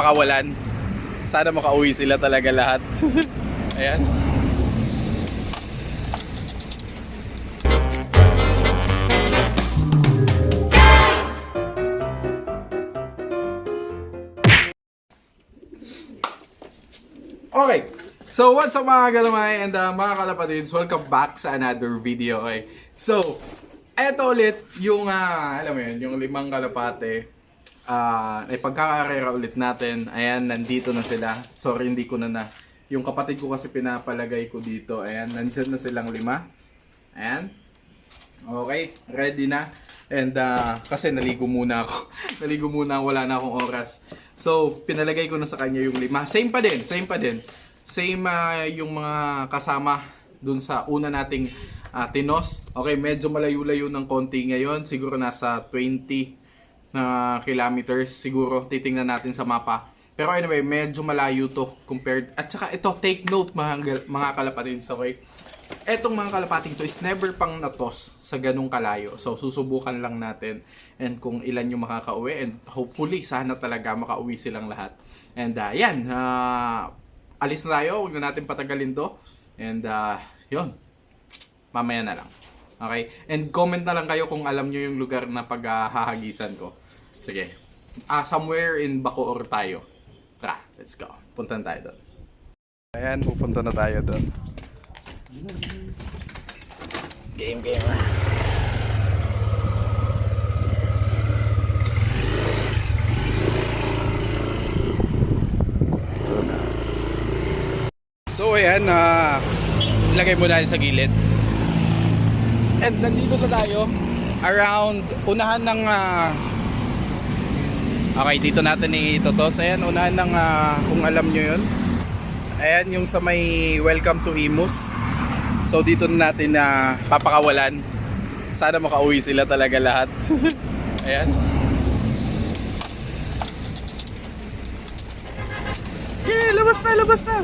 papakawalan. Sana makauwi sila talaga lahat. Ayan. Okay. So, what's up mga galamay and uh, mga kalapatids? Welcome back sa another video. Okay. So, eto ulit yung, ah, alam mo yun, yung limang kalapate. Ah, ay pagkakarera ulit natin. Ayan, nandito na sila. Sorry, hindi ko na na. Yung kapatid ko kasi pinapalagay ko dito. Ayan, nandyan na silang lima. Ayan. Okay, ready na. And uh, kasi naligo muna ako. naligo muna, wala na akong oras. So, pinalagay ko na sa kanya yung lima. Same pa din, same pa din. Same ah, yung mga kasama dun sa una nating ah, tinos. Okay, medyo malayo-layo ng konti ngayon. Siguro nasa 20 na kilometers siguro titingnan natin sa mapa. Pero anyway, medyo malayo to compared. At saka ito, take note mga, mga kalapatids, okay? Etong mga kalapating to is never pang natos sa ganung kalayo. So, susubukan lang natin and kung ilan yung makakauwi and hopefully, sana talaga makauwi silang lahat. And uh, yan, ah, alis na tayo. Huwag na natin patagalin to. And uh, yun, mamaya na lang. Okay? And comment na lang kayo kung alam nyo yung lugar na paghahagisan ko. Sige. Ah, somewhere in Bacoor tayo. Tara, let's go. Punta na tayo doon. Ayan, pupunta na tayo doon. Game, game. So ayan, na ilagay mo na sa gilid. And nandito na tayo around unahan ng ah, Okay, dito natin itotos. Ayan, unahan ng ah, kung alam nyo yun. Ayan, yung sa may welcome to Imus. So dito na natin na papakawalan. Sana makauwi sila talaga lahat. Ayan. Yeah, labas na, labas na.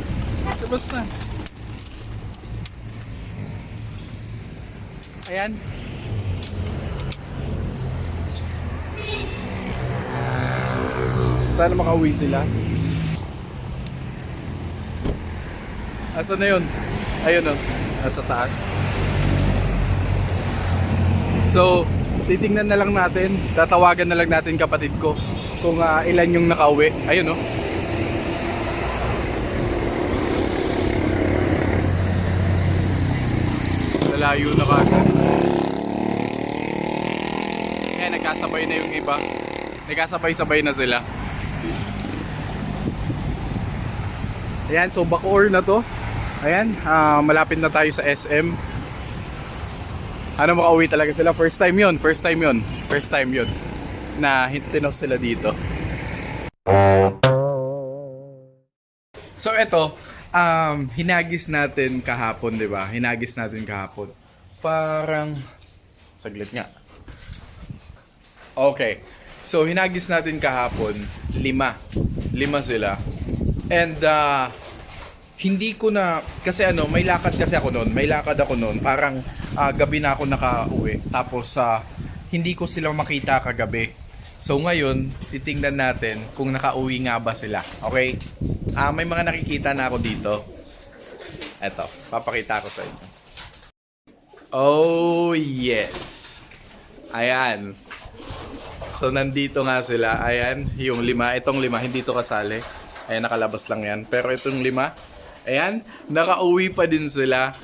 Labas na. Ayan. Sana makauwi sila. Asa na yun? Ayun o. Nasa taas. So, titingnan na lang natin. Tatawagan na lang natin kapatid ko kung ah, ilan yung nakauwi. Ayun o. Nalayo na kagad. Eh, nagkasabay na yung iba. Nagkasabay-sabay na sila. Ayan, so Bacoor na to. Ayan, ah, malapit na tayo sa SM. Ano makauwi talaga sila? First time yon, first time yon, first time yon na tinos sila dito. So eto, um, hinagis natin kahapon, di ba? Hinagis natin kahapon. Parang, saglit nga. Okay. So, hinagis natin kahapon, lima. Lima sila. And, uh, hindi ko na, kasi ano, may lakad kasi ako noon. May lakad ako noon. Parang, ah, gabi na ako nakauwi. Tapos, ah, hindi ko sila makita kagabi. So, ngayon, titingnan natin kung nakauwi nga ba sila. Okay? Ah, may mga nakikita na ako dito. Eto, papakita ko sa inyo. Oh, yes. Ayan. So, nandito nga sila. Ayan, yung lima. Itong lima, hindi to kasali. Ayan, nakalabas lang yan. Pero itong lima, ayan, nakauwi pa din sila.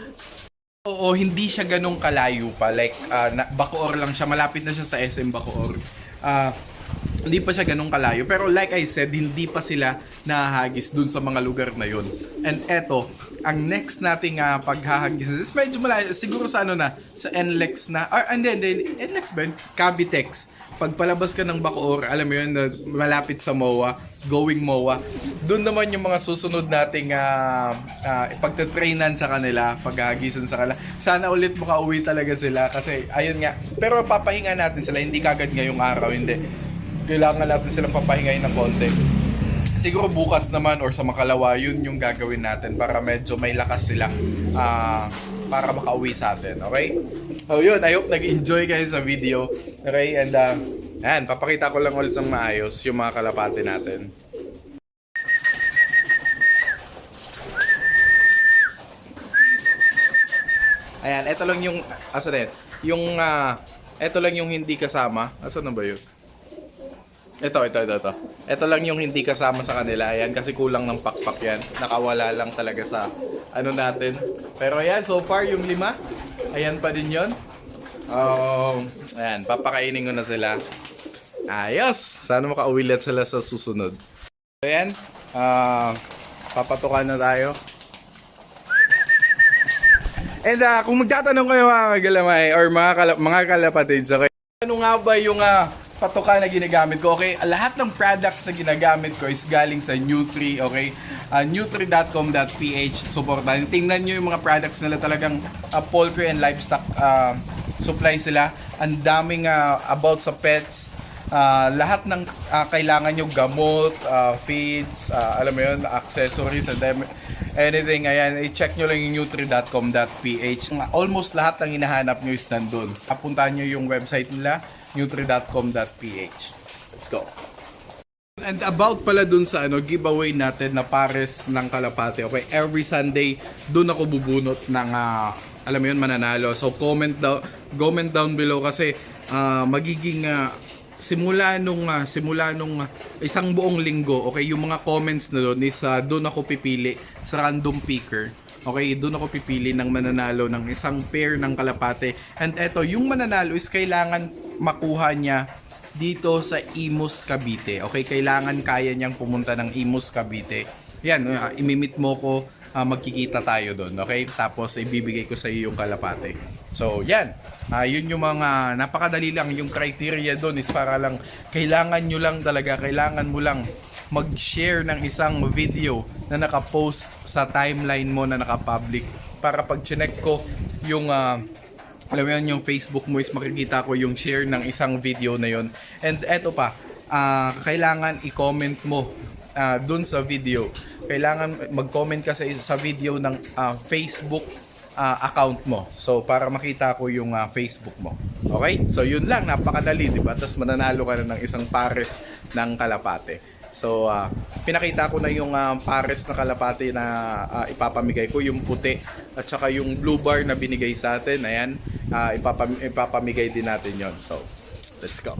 Oo, hindi siya ganong kalayo pa. Like, ah, na, Bacoor lang siya. Malapit na siya sa SM Bacoor. Ah, hindi pa siya ganong kalayo. Pero like I said, hindi pa sila nahahagis dun sa mga lugar na yun. And eto, ang next nating uh, paghahagis is medyo malayo. Siguro sa ano na, sa NLEX na, or hindi, hindi, NLEX ba yun? Cavitex. Pagpalabas ka ng Bacoor, alam mo yun, malapit sa MOA, going MOA, doon naman yung mga susunod nating uh, uh, pagtatrainan sa kanila, paghahagisan sa kanila. Sana ulit makauwi talaga sila kasi ayun nga. Pero papahinga natin sila, hindi kagad ngayong araw, hindi. Kailangan natin silang papahingayin ng konti. Siguro bukas naman or sa makalawa, yun yung gagawin natin para medyo may lakas sila ah, para makauwi sa atin, okay? So yun, I hope nag-enjoy kayo sa video, okay? And uh, yan, papakita ko lang ulit ng maayos yung mga kalapate natin. Ayan, ito lang yung, asa ah, na Yung, uh, ito lang yung hindi kasama. Asa ah, na ba yun? Ito, ito, ito, ito. Ito lang yung hindi kasama sa kanila. Ayan, kasi kulang ng pakpak yan. Nakawala lang talaga sa, ano natin, pero ayan, so far yung lima. Ayan pa din yon. Um, ayan, papakainin ko na sila. Ayos! Sana makauwilat sila sa susunod. So ayan, ah, papatukan na tayo. And ah, kung magtatanong kayo mga kagalamay or mga, kala- mga kalapatids, okay, ano nga ba yung ah, patuka na ginagamit ko? Okay, lahat ng products na ginagamit ko is galing sa Nutri, okay? Uh, Nutri.com.ph, supportan. Tingnan nyo yung mga products nila talagang ah, poultry and livestock ah, supply sila. Ang daming ah, about sa pets, Ah, lahat ng ah, kailangan nyo gamot, ah, feeds, ah, alam mo yun, accessories, and anything, ayan, i-check nyo lang yung nutri.com.ph. Almost lahat ng hinahanap nyo is nandun. Apuntahan nyo yung website nila, nutri.com.ph. Let's go. And about pala dun sa ano, giveaway natin na pares ng kalapate. Okay, every Sunday, dun ako bubunot ng, ah, alam mo yun, mananalo. So comment down, comment down below kasi ah, magiging ah, simula nung ah, simula nung ah, isang buong linggo, okay, yung mga comments na doon is ah, doon ako pipili sa random picker. Okay, doon ako pipili ng mananalo ng isang pair ng kalapate. And eto, yung mananalo is kailangan makuha niya dito sa Imus Cavite. Okay, kailangan kaya niyang pumunta ng Imus Cavite. Yan, uh, imimit mo ko, uh, magkikita tayo doon. Okay, tapos ibibigay ko sa iyo yung kalapate. So, yan. Ah, yun yung mga napakadali lang yung criteria doon is para lang kailangan nyo lang talaga, kailangan mo lang mag-share ng isang video na naka-post sa timeline mo na naka-public para pag chinek ko yung ah, alam mo yun, yung Facebook mo is makikita ko yung share ng isang video na yun. And eto pa, ah, kailangan i-comment mo ah, dun sa video. Kailangan mag-comment ka sa, sa video ng ah, Facebook ah, account mo. So, para makita ko yung ah, Facebook mo. Okay? So, yun lang. Napakadali, di ba? Tapos mananalo ka na ng isang pares ng kalapate. So, ah, pinakita ko na yung ah, pares na kalapate na ah, ipapamigay ko, yung puti at saka yung blue bar na binigay sa atin. Ayan, ah, ipapam- ipapamigay din natin yon So, let's go.